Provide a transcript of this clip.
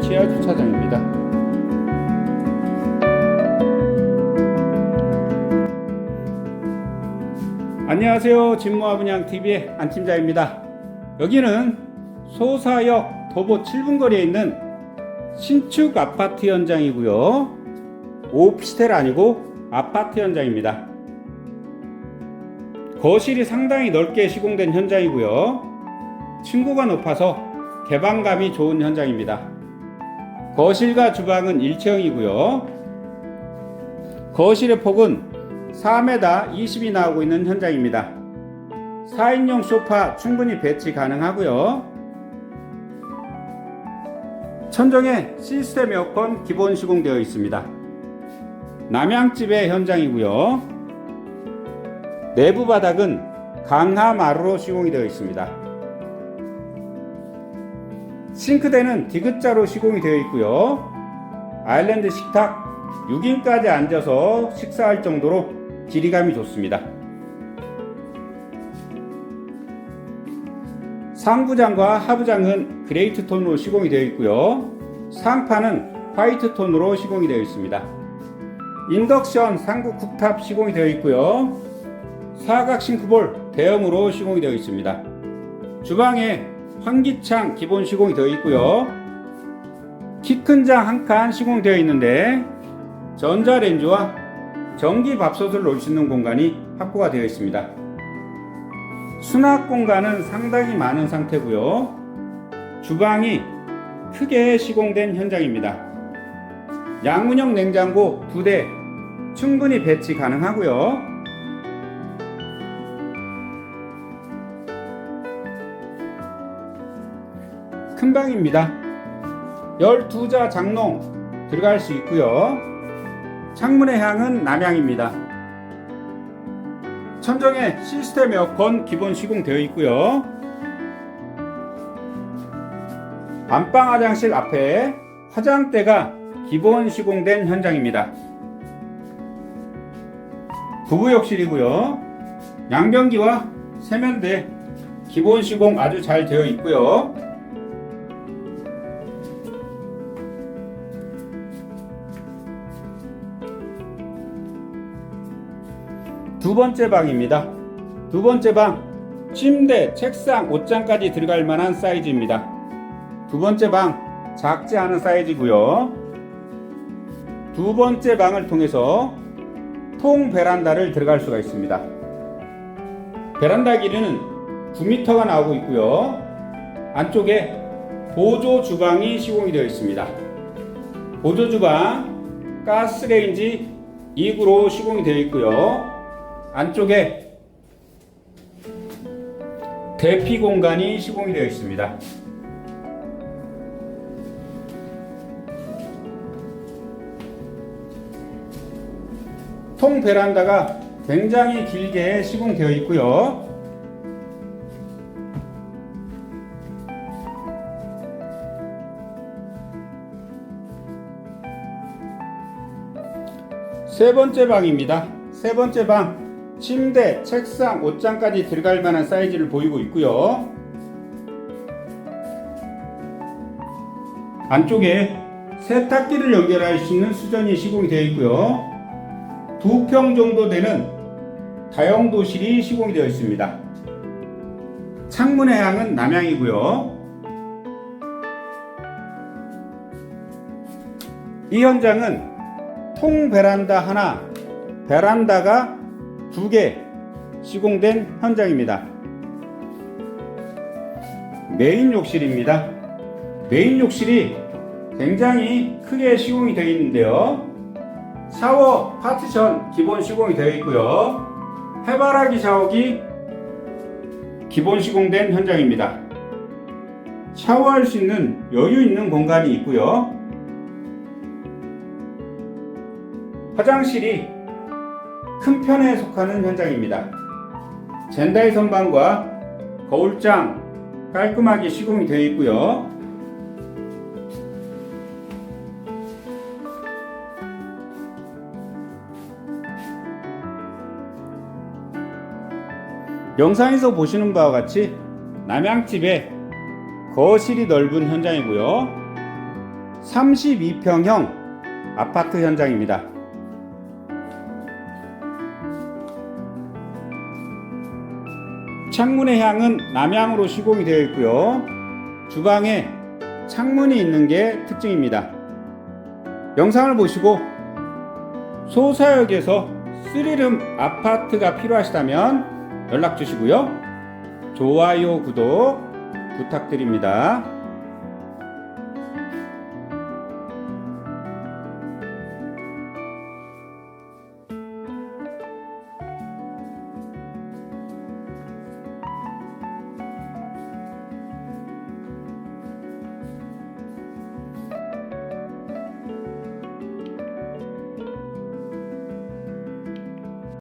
지하 주차장입니다. 안녕하세요. 진모아분양 TV의 안 팀장입니다. 여기는 소사역 도보 7분 거리에 있는 신축 아파트 현장이고요. 오피스텔 아니고 아파트 현장입니다. 거실이 상당히 넓게 시공된 현장이고요. 층고가 높아서 개방감이 좋은 현장입니다. 거실과 주방은 일체형이고요. 거실의 폭은 4m 20이 나오고 있는 현장입니다. 4인용 소파 충분히 배치 가능하고요. 천정에 시스템 에어컨 기본 시공되어 있습니다. 남양집의 현장이고요. 내부 바닥은 강화 마루로 시공이 되어 있습니다. 싱크대는 디귿자로 시공이 되어 있고요. 아일랜드 식탁 6인까지 앉아서 식사할 정도로 길이감이 좋습니다. 상부장과 하부장은 그레이트 톤으로 시공이 되어 있고요. 상판은 화이트 톤으로 시공이 되어 있습니다. 인덕션 상부 쿡탑 시공이 되어 있고요. 사각 싱크볼 대형으로 시공이 되어 있습니다. 주방에 환기창 기본 시공이 되어 있고요. 키 큰 장 한 칸 시공되어 있는데 전자레인지와 전기 밥솥을 놓을 수 있는 공간이 확보가 되어 있습니다. 수납 공간은 상당히 많은 상태고요. 주방이 크게 시공된 현장입니다. 양문형 냉장고 두대 충분히 배치 가능하고요. 큰 방입니다. 12자 장롱 들어갈 수 있고요. 창문의 향은 남향입니다. 천정에 시스템 에어컨 기본 시공되어 있고요. 안방 화장실 앞에 화장대가 기본 시공된 현장입니다. 부부 욕실이고요. 양변기와 세면대 기본 시공 아주 잘 되어 있고요. 두 번째 방입니다. 두 번째 방 침대, 책상, 옷장까지 들어갈 만한 사이즈입니다. 두 번째 방 작지 않은 사이즈고요. 두 번째 방을 통해서 통 베란다를 들어갈 수가 있습니다. 베란다 길이는 9m가 나오고 있고요. 안쪽에 보조 주방이 시공이 되어 있습니다. 보조 주방 가스레인지 2구로 시공이 되어 있고요. 안쪽에 대피 공간이 시공이 되어 있습니다. 통 베란다가 굉장히 길게 시공되어 있고요. 세 번째 방입니다. 세 번째 방 침대, 책상, 옷장까지 들어갈 만한 사이즈를 보이고 있고요. 안쪽에 세탁기를 연결할 수 있는 수전이 시공이 되어 있고요. 두 평 정도 되는 다용도실이 시공이 되어 있습니다. 창문의 향은 남향이고요. 이 현장은 통 베란다 하나, 베란다가 두 개 시공된 현장입니다. 메인 욕실입니다. 메인 욕실이 굉장히 크게 시공이 되어 있는데요. 샤워 파티션 기본 시공이 되어 있고요. 해바라기 샤워기 기본 시공된 현장입니다. 샤워할 수 있는 여유 있는 공간이 있고요. 화장실이 큰 편에 속하는 현장입니다. 젠다이 선반과 거울장 깔끔하게 시공이 되어 있고요. 영상에서 보시는 바와 같이 남양집에 거실이 넓은 현장이고요. 32평형 아파트 현장입니다. 창문의 향은 남향으로 시공이 되어 있고요. 주방에 창문이 있는 게 특징입니다. 영상을 보시고 소사역에서 스리름 아파트가 필요하시다면 연락 주시고요. 좋아요, 구독 부탁드립니다.